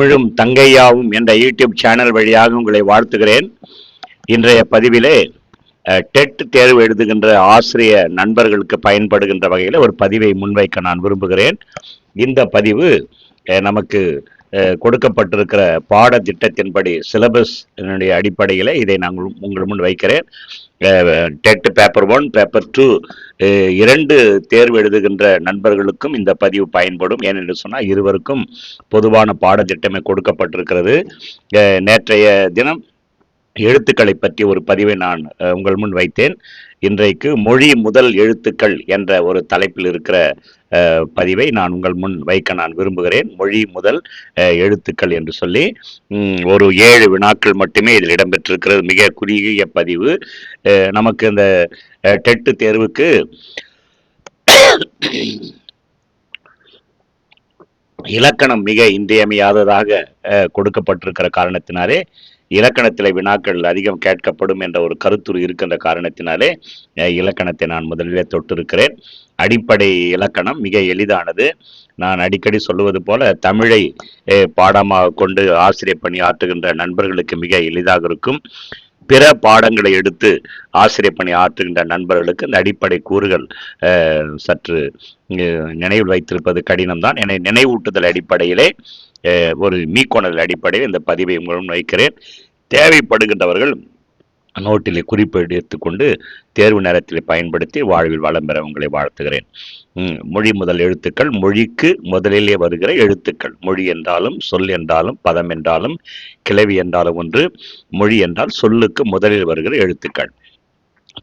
தமிழும் தங்கையாவும் என்ற YouTube channel வழியாக உங்களை வாழ்த்துகிறேன். இன்றைய பதிவிலே டெட் தேர்வு எழுதுகின்ற ஆசிரிய நண்பர்களுக்கு பயன்படுகின்ற வகையில் ஒரு பதிவை முன்வைக்க நான் விரும்புகிறேன். இந்த பதிவு நமக்கு கொடுக்கப்பட்டிருக்கிற பாடத்திட்டத்தின்படி சிலபஸ் அடிப்படையில் இதை நான் உங்கள் முன் வைக்கிறேன். TET paper one paper two இரண்டு தேர்வு எழுதுகின்ற நண்பர்களுக்கும் இந்த பதிவு பயன்படும். ஏனென்று சொன்னால் இருவருக்கும் பொதுவான பாடத்திட்டமே கொடுக்கப்பட்டிருக்கிறது. நேற்றைய தினம் எழுத்துக்களை பற்றி ஒரு பதிவை நான் உங்கள் முன் வைத்தேன். இன்றைக்கு மொழி முதல் எழுத்துக்கள் என்ற ஒரு தலைப்பில் இருக்கிற பதிவை நான் உங்கள் முன் வைக்க நான் விரும்புகிறேன். மொழி முதல் எழுத்துக்கள் என்று சொல்லி ஒரு ஏழு வினாக்கள் மட்டுமே இதில் இடம்பெற்றிருக்கிறது. மிக குறுகிய பதிவு. நமக்கு இந்த டெட்டு தேர்வுக்கு இலக்கணம் மிக இன்றியமையாததாக கொடுக்கப்பட்டிருக்கிற காரணத்தினாலே இலக்கணத்தில் வினாக்கள் அதிகம் கேட்கப்படும் என்ற ஒரு கருத்துரு இருக்கின்ற காரணத்தினாலே இலக்கணத்தை நான் முதலிலே தொட்டிருக்கிறேன். அடிப்படை இலக்கணம் மிக எளிதானது. நான் அடிக்கடி சொல்லுவது போல தமிழை பாடமாக கொண்டு ஆசிரியர் பணி ஆற்றுகின்ற நண்பர்களுக்கு மிக எளிதாக இருக்கும். பிற பாடங்களை எடுத்து ஆசிரியர் பணி ஆற்றுகின்ற நண்பர்களுக்கு இந்த அடிப்படை கூறுகள் சற்று நினைவில் வைத்திருப்பது கடினம்தான். என நினைவூட்டுதல் அடிப்படையிலே ஒரு மீக்கோணல் அடிப்படையில் இந்த பதிவை உங்களுடன் வைக்கிறேன். தேவைப்படுகின்றவர்கள் நோட்டிலே குறிப்பு எடுத்துக்கொண்டு தேர்வு நேரத்தில் பயன்படுத்தி வாழ்வில் வளம் பெற உங்களை வாழ்த்துகிறேன். மொழி முதல் எழுத்துக்கள் மொழிக்கு முதலிலே வருகிற எழுத்துக்கள். மொழி என்றாலும் சொல் என்றாலும் பதம் என்றாலும் கிளவி என்றாலும் ஒன்று மொழி என்றால் சொல்லுக்கு முதலில் வருகிற எழுத்துக்கள்.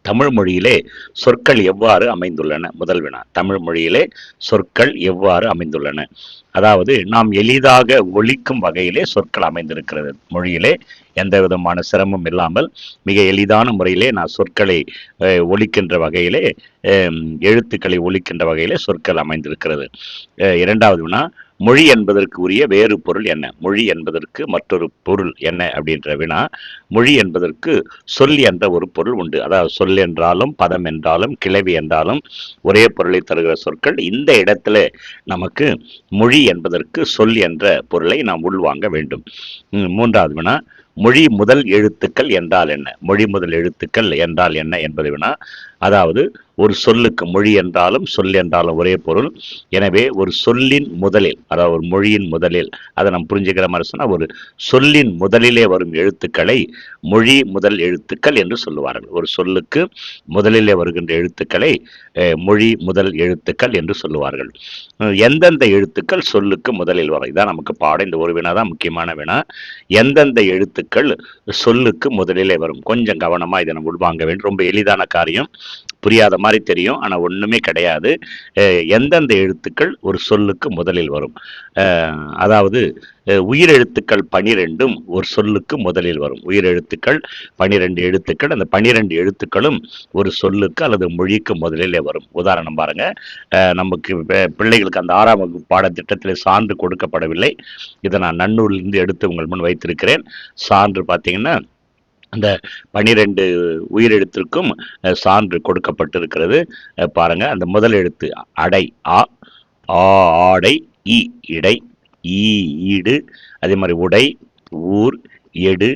தமிழ் மொழியிலே சொற்கள் எவ்வாறு அமைந்துள்ளன? முதல் வினா. தமிழ் மொழியிலே சொற்கள் எவ்வாறு அமைந்துள்ளன? அதாவது நாம் எளிதாக ஒழிக்கும் வகையிலே சொற்கள் அமைந்திருக்கிறது. மொழியிலே எந்த விதமான சிரமம் இல்லாமல் மிக எளிதான முறையிலே நான் சொற்களை ஒழிக்கின்ற வகையிலே எழுத்துக்களை ஒழிக்கின்ற வகையிலே சொற்கள் அமைந்திருக்கிறது. இரண்டாவது வினா. மொழி என்பதற்கு உரிய வேறு பொருள் என்ன? மொழி என்பதற்கு மற்றொரு பொருள் என்ன அப்படின்ற வினா மொழி என்பதற்கு சொல் என்ற ஒரு பொருள் உண்டு. அதாவது சொல் என்றாலும் பதம் என்றாலும் கிளவி என்றாலும் ஒரே பொருளை தருகிற சொற்கள். இந்த இடத்துல நமக்கு மொழி என்பதற்கு சொல் என்ற பொருளை நாம் உள்வாங்க வேண்டும். மூன்றாவது வினா மொழி முதல் எழுத்துக்கள் என்றால் என்ன? மொழி முதல் எழுத்துக்கள் என்றால் என்ன என்பது வினா அதாவது ஒரு சொல்லுக்கு மொழி என்றாலும் சொல் என்றாலும் ஒரே பொருள். எனவே ஒரு சொல்லின் முதலில் அதாவது ஒரு மொழியின் முதலில் அதை நம்ம புரிஞ்சுக்கிற மாதிரி சொன்னால் ஒரு சொல்லின் முதலிலே வரும் எழுத்துக்களை மொழி முதல் எழுத்துக்கள் என்று சொல்லுவார்கள். ஒரு சொல்லுக்கு முதலிலே வருகின்ற எழுத்துக்களை மொழி முதல் எழுத்துக்கள் என்று சொல்லுவார்கள். எந்தெந்த எழுத்துக்கள் சொல்லுக்கு முதலில் வரும்? இதான் நமக்கு பாடம். இந்த ஒரு வினா தான் முக்கியமான வினா. எந்தெந்த எழுத்துக்கள் சொல்லுக்கு முதலிலே வரும். கொஞ்சம் கவனமாக இதை நம்ம உள்வாங்க வேண்டும். ரொம்ப எளிதான காரியம். புரியாத மாதிரி தெரியும். ஆனால் ஒன்றுமே கிடையாது. எந்தெந்த எழுத்துக்கள் ஒரு சொல்லுக்கு முதலில் வரும்? அதாவது உயிரெழுத்துக்கள் பனிரெண்டும் ஒரு சொல்லுக்கு முதலில் வரும். உயிரெழுத்துக்கள் பனிரெண்டு எழுத்துக்கள் அந்த பனிரெண்டு எழுத்துக்களும் ஒரு சொல்லுக்கு அல்லது மொழிக்கு முதலிலே வரும். உதாரணம் பாருங்க. நமக்கு பிள்ளைகளுக்கு அந்த ஆறாம் வகுப்பு பாடத்திட்டத்தில் சான்று கொடுக்கப்படவில்லை. இதை நான் நன்னூலிலிருந்து எடுத்து உங்கள் முன் வைத்திருக்கிறேன். சான்று பார்த்தீங்கன்னா அந்த பனிரெண்டு உயிரெழுத்திற்கும் சான்று கொடுக்கப்பட்டிருக்கிறது. பாருங்க அந்த முதல் எழுத்து அடை ஆ ஆ ஆடை இ இடை ஈ ஈடு. அதே மாதிரி உடை ஊர் எடு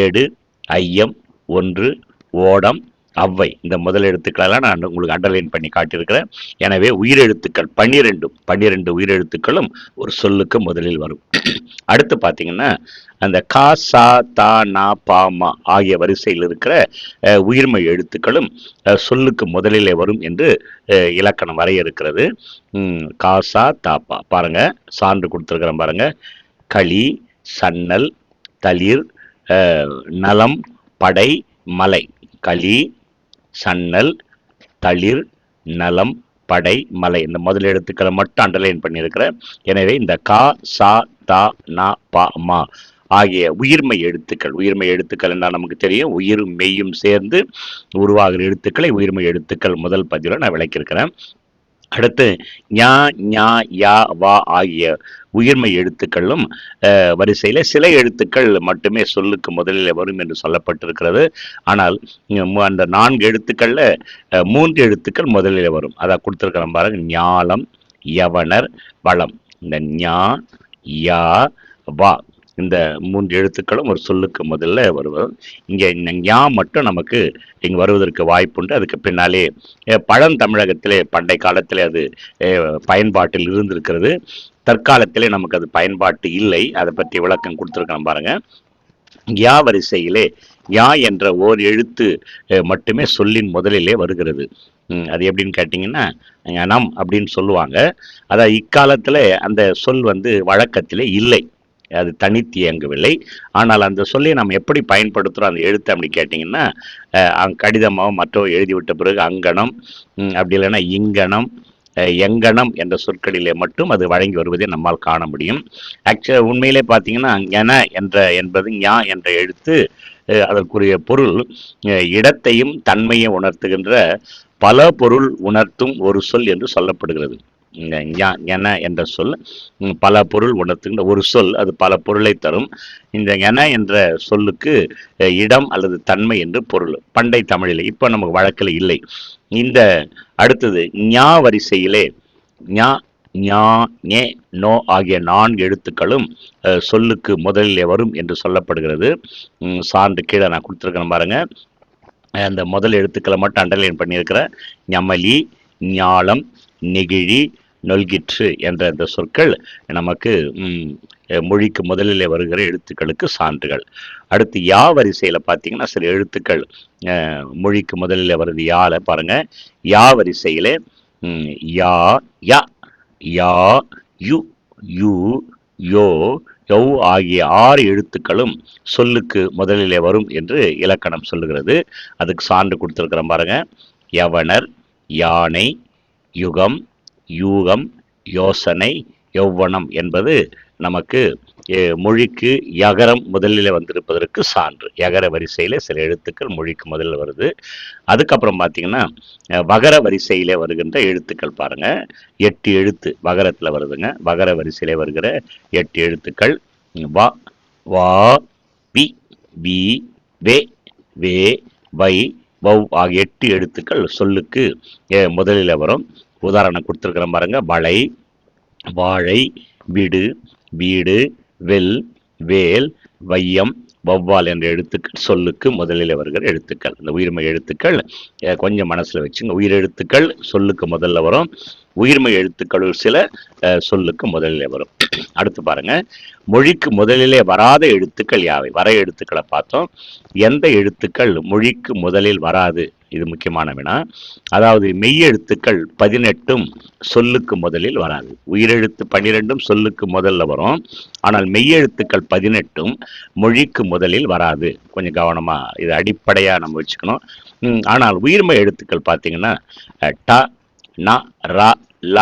ஏடு ஐயம் ஒன்று ஓடம் அவ்வை. இந்த முதல் எழுத்துக்களெல்லாம் நான் உங்களுக்கு அண்டர்லைன் பண்ணி காட்டியிருக்கிறேன். எனவே உயிரெழுத்துக்கள் பன்னிரெண்டும் பன்னிரெண்டு உயிரெழுத்துக்களும் ஒரு சொல்லுக்கு முதலில் வரும். அடுத்து பார்த்தீங்கன்னா அந்த கா சா தா நா பா மா ஆகிய வரிசையில் இருக்கிற உயிர்மை உயிர்மெய் எழுத்துக்களும் சொல்லுக்கு முதலிலே வரும் என்று இலக்கணம் வரையறுக்கிறது இருக்கிறது. கா சா தா பா. பாருங்க சான்று கொடுத்துருக்குறேன் பாருங்க. களி சன்னல் தளிர் நலம் படை மலை. களி சன்னல் தளிர் நலம் படை மலை. இந்த முதல் எழுத்துக்களை மட்டும் அண்டர்லைன் பண்ணியிருக்கிறேன். எனவே இந்த கா சா தா நா பா மா ஆகிய உயிர்மை எழுத்துக்கள். உயிர்மை எழுத்துக்கள் என்றால் நமக்கு தெரியும். உயிர் மெய்யும் சேர்ந்து உருவாகிற எழுத்துக்களை உயிர்மை எழுத்துக்கள் முதல் பதிவில் நான் விளக்கியிருக்கிறேன். அடுத்து ஞா ஞா யா வா ஆகிய உயிர்மை எழுத்துக்களும் வரிசையில் சில எழுத்துக்கள் மட்டுமே சொல்லுக்கு முதலில் வரும் என்று சொல்லப்பட்டிருக்கிறது. ஆனால் அந்த நான்கு எழுத்துக்களில் மூன்று எழுத்துக்கள் முதலில் வரும். அதான் கொடுத்துருக்கிறோம் பாருங்க. ஞாலம் யவனர் வளம். இந்த ஞா யா வா இந்த மூன்று எழுத்துக்களும் ஒரு சொல்லுக்கு முதல்ல வருவது. இங்கே ஞா மட்டும் நமக்கு இங்கே வருவதற்கு வாய்ப்புண்டு. அதுக்கு பின்னாலே பழந்தமிழகத்திலே பண்டை காலத்திலே அது பயன்பாட்டில் இருந்திருக்கிறது. தற்காலத்திலே நமக்கு அது பயன்பாட்டு இல்லை. அதை பற்றி விளக்கம் கொடுத்துருக்கோம் பாருங்க. யா வரிசையிலே யா என்ற ஓர் எழுத்து மட்டுமே சொல்லின் முதலிலே வருகிறது. அது எப்படின்னு கேட்டிங்கன்னா நம் அப்படின்னு சொல்லுவாங்க. அதாவது இக்காலத்தில் அந்த சொல் வந்து வழக்கத்திலே இல்லை. அது தனித்து இயங்கவில்லை ஆனால் அந்த சொல்லை நாம் எப்படி பயன்படுத்துகிறோம் அந்த எழுத்து அப்படி கேட்டிங்கன்னா கடிதமாக அங்க கடிதமோ மற்றோ எழுதிவிட்ட பிறகு அங்கனம் அப்படி இல்லைன்னா இங்கனம் எங்கனம் என்ற சொற்களிலே மட்டும் அது வழங்கி வருவதை நம்மால் காண முடியும். ஆக்சுவலாக உண்மையிலே பார்த்தீங்கன்னா என என்ற என்பது ஞா என்ற எழுத்து அதற்குரிய பொருள் இடத்தையும் தன்மையை உணர்த்துகின்ற பல பொருள் உணர்த்தும் ஒரு சொல் என்று சொல்லப்படுகிறது. என என்ற சொல் பல பொருள் உணர்த்துகின்ற ஒரு சொல் அது பல பொருளை தரும். இந்த என என்ற சொல்லுக்கு இடம் அல்லது தன்மை என்று பொருள். பண்டை தமிழில் இப்போ நமக்கு வழக்கில் இல்லை. இந்த அடுத்தது ஞா வரிசையிலே ஞா ஞா ஞே நோ ஆகிய நான்கு எழுத்துக்களும் சொல்லுக்கு முதலிலே வரும் என்று சொல்லப்படுகிறது. சான்று கீழே நான் கொடுத்துருக்கேன் பாருங்க. அந்த முதல் எழுத்துக்களை மட்டும் அண்டர்லைன் பண்ணியிருக்கிறேன் ஞமலி ஞாலம் நெகிழி நொல்கிற்று என்ற இந்த சொற்கள் நமக்கு மொழிக்கு முதலிலே வருகிற எழுத்துக்களுக்கு சான்றுகள். அடுத்து யா வரிசையில் பார்த்தீங்கன்னா சில எழுத்துக்கள் மொழிக்கு முதலில் வருது யால பாருங்க. யா வரிசையில் யா யா யா யு யு யோ யௌ ஆகிய ஆறு எழுத்துக்களும் சொல்லுக்கு முதலிலே வரும் என்று இலக்கணம் சொல்லுகிறது. அதுக்கு சான்று கொடுத்துருக்கிறோம் பாருங்க. யவனர் யானை யுகம் யூகம் யோசனை யௌவனம் என்பது நமக்கு மொழிக்கு யகரம் முதலில் வந்திருப்பதற்கு சான்று. யகர வரிசையில் சில எழுத்துக்கள் மொழிக்கு முதலில் வருது. அதுக்கப்புறம் பார்த்தீங்கன்னா வகர வரிசையில் வருகின்ற எழுத்துக்கள் பாருங்க. எட்டு எழுத்து வகரத்தில் வருதுங்க. வகர வரிசையில் வருகிற எட்டு எழுத்துக்கள் வா வா பி வி வே வே வை வௌ ஆகிய எட்டு எழுத்துக்கள் சொல்லுக்கு முதலில் வரும். உதாரணம் கொடுத்துருக்குறேன் பாருங்க. வளை வாழை விடு வீடு வெல் வேல் வையம் வௌவால் என்ற எழுத்துக்கள் சொல்லுக்கு முதலில் வருகிற எழுத்துக்கள். இந்த உயிர்மை எழுத்துக்கள் கொஞ்சம் மனசில் வச்சுங்க. உயிரெழுத்துக்கள் சொல்லுக்கு முதல்ல வரும். உயிர்மை எழுத்துக்களுள் சில சொல்லுக்கு முதலில் வரும். அடுத்து பாருங்க. மொழிக்கு முதலிலே வராத எழுத்துக்கள் யாவை? வர எழுத்துக்களை பார்த்தோம். எந்த எழுத்துக்கள் மொழிக்கு முதலில் வராது? இது முக்கியமான வினா. அதாவது மெய்யெழுத்துக்கள் பதினெட்டும் சொல்லுக்கு முதலில் வராது. உயிரெழுத்து பன்னிரெண்டும் சொல்லுக்கு முதல்ல வரும். ஆனால் மெய்யெழுத்துக்கள் பதினெட்டும் மொழிக்கு முதலில் வராது. கொஞ்சம் கவனமாக இது அடிப்படையாக நம்ம வச்சுக்கணும். ஆனால் உயிர்மை எழுத்துக்கள் பார்த்தீங்கன்னா ட ந ர ல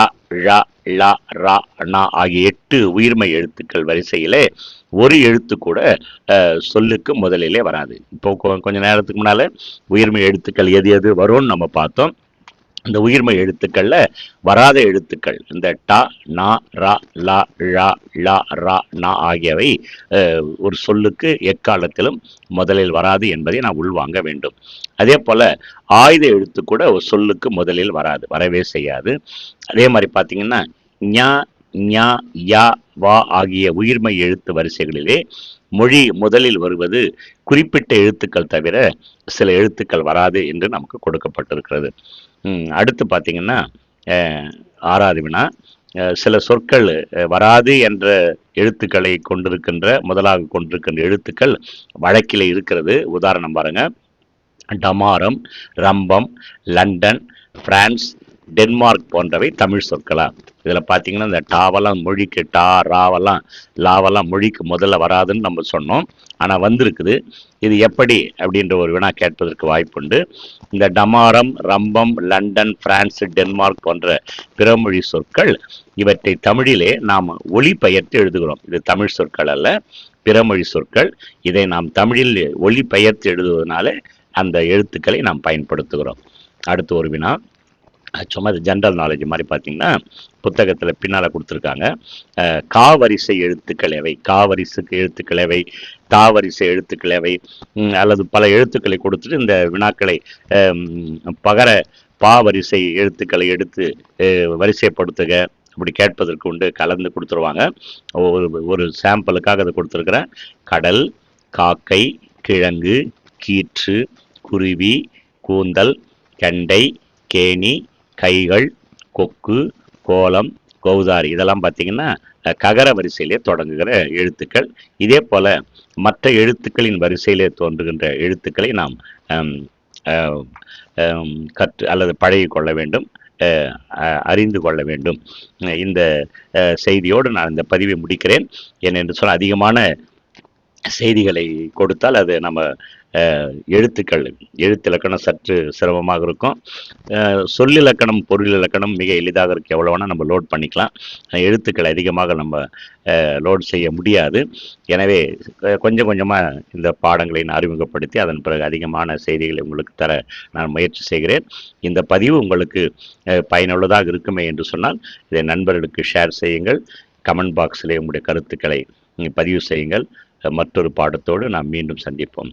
ழ ள ரா ண ஆகிய எட்டு உயிர்மை எழுத்துக்கள் வரிசையிலே ஒரு எழுத்து கூட சொல்லுக்கு முதலிலே வராது. இப்போ கொஞ்சம் கொஞ்ச நேரத்துக்கு முன்னால் உயிர்மை எழுத்துக்கள் எது எது வரும்னு நம்ம பார்த்தோம். இந்த உயிர்மை எழுத்துக்களில் வராத எழுத்துக்கள் இந்த டா நா ரா ல ழ லா ரா நா ஆகியவை ஒரு சொல்லுக்கு எக்காலத்திலும் முதலில் வராது என்பதை நாம் உள்வாங்க வேண்டும். அதே போல் ஆயுத எழுத்து கூட ஒரு சொல்லுக்கு முதலில் வராது வரவே செய்யாது. அதே மாதிரி பார்த்தீங்கன்னா ஞா ஞா யா வா ஆகிய உயிர்மை எழுத்து வரிசைகளிலே மொழி முதலில் வருவது குறிப்பிட்ட எழுத்துக்கள் தவிர சில எழுத்துக்கள் வராது என்று நமக்கு கொடுக்கப்பட்டிருக்கிறது. அடுத்து பார்த்தீங்கன்னா ஆறாவது வினா. சில சொற்கள் வராது என்ற எழுத்துக்களை கொண்டிருக்கின்ற முதலாக கொண்டிருக்கின்ற எழுத்துக்கள் வழக்கில் இருக்கிறது. உதாரணம் பாருங்க. டமாரம் ரம்பம் லண்டன் பிரான்ஸ் டென்மார்க் போன்றவை தமிழ் சொற்களா இதில் பார்த்தீங்கன்னா இந்த டாவெல்லாம் மொழிக்கு டா ராவெல்லாம் லாவெல்லாம் மொழிக்கு முதல்ல வராதுன்னு நம்ம சொன்னோம். ஆனால் வந்திருக்குது. இது எப்படி அப்படின்ற ஒரு வினா கேட்பதற்கு வாய்ப்புண்டு. இந்த டமாரம் ரம்பம் லண்டன் பிரான்ஸ் டென்மார்க் போன்ற பிறமொழி சொற்கள் இவற்றை தமிழிலே நாம் ஒளிபெயர்த்து எழுதுகிறோம். இது தமிழ் சொற்கள் அல்ல பிறமொழி சொற்கள். இதை நாம் தமிழில் ஒளிபெயர்த்து எழுதுவதனால அந்த எழுத்துக்களை நாம் பயன்படுத்துகிறோம். அடுத்து ஒரு வினா. சும்மா இது ஜென்ரல் நாலேஜ் மாதிரி பார்த்தீங்கன்னா புத்தகத்தில் பின்னால் கொடுத்துருக்காங்க. காவரிசை கா வரிசை எழுத்துக்கள் எவை? கா வரிசைக்கு எழுத்துக்கள் எவை? தா வரிசை எழுத்துக்கள் எவை? அல்லது பல எழுத்துக்களை கொடுத்துட்டு இந்த வினாக்களை பகர பா வரிசை எழுத்துக்களை எடுத்து வரிசைப்படுத்துக. அப்படி கேட்பதற்கு உண்டு கலந்து கொடுத்துருவாங்க. ஒரு ஒரு சாம்பிளுக்காக அதை கொடுத்துருக்குறேன் கடல் காக்கை கிழங்கு கீற்று குருவி கூந்தல் கெண்டை கேணி கைகள் கொக்கு கோலம் கௌதாரி இதெல்லாம் பார்த்தீங்கன்னா ககர வரிசையிலே தொடங்குகிற எழுத்துக்கள். இதே போல மற்ற எழுத்துக்களின் வரிசையிலே தோன்றுகின்ற எழுத்துக்களை நாம் ஹம், அஹ், கற்று அல்லது பழகி கொள்ள வேண்டும் அஹ், அஹ், அறிந்து கொள்ள வேண்டும். இந்த அஹ், செய்தியோடு நான் இந்த பதிவை முடிக்கிறேன். ஏனென்று சொன்ன அதிகமான செய்திகளை கொடுத்தால் அது நம்ம எழுத்துக்கள். எழுத்திலக்கணம் சற்று சிரமமாக இருக்கும். சொல்லிலக்கணம் பொருள் இலக்கணம் மிக எளிதாக இருக்கு எவ்வளோ வேணால் நம்ம லோட் பண்ணிக்கலாம். எழுத்துக்கள் அதிகமாக நம்ம லோட் செய்ய முடியாது. எனவே கொஞ்சம் கொஞ்சமாக இந்த பாடங்களை நான் அறிமுகப்படுத்தி அதன் பிறகு அதிகமான செய்திகளை உங்களுக்கு தர நான் முயற்சி செய்கிறேன். இந்த பதிவு உங்களுக்கு பயனுள்ளதாக இருக்குமே என்று சொன்னால் இதை நண்பர்களுக்கு ஷேர் செய்யுங்கள். கமெண்ட் பாக்ஸில் உங்களுடைய கருத்துக்களை பதிவு செய்யுங்கள். மற்றொரு பாடத்தோடு நாம் மீண்டும் சந்திப்போம்.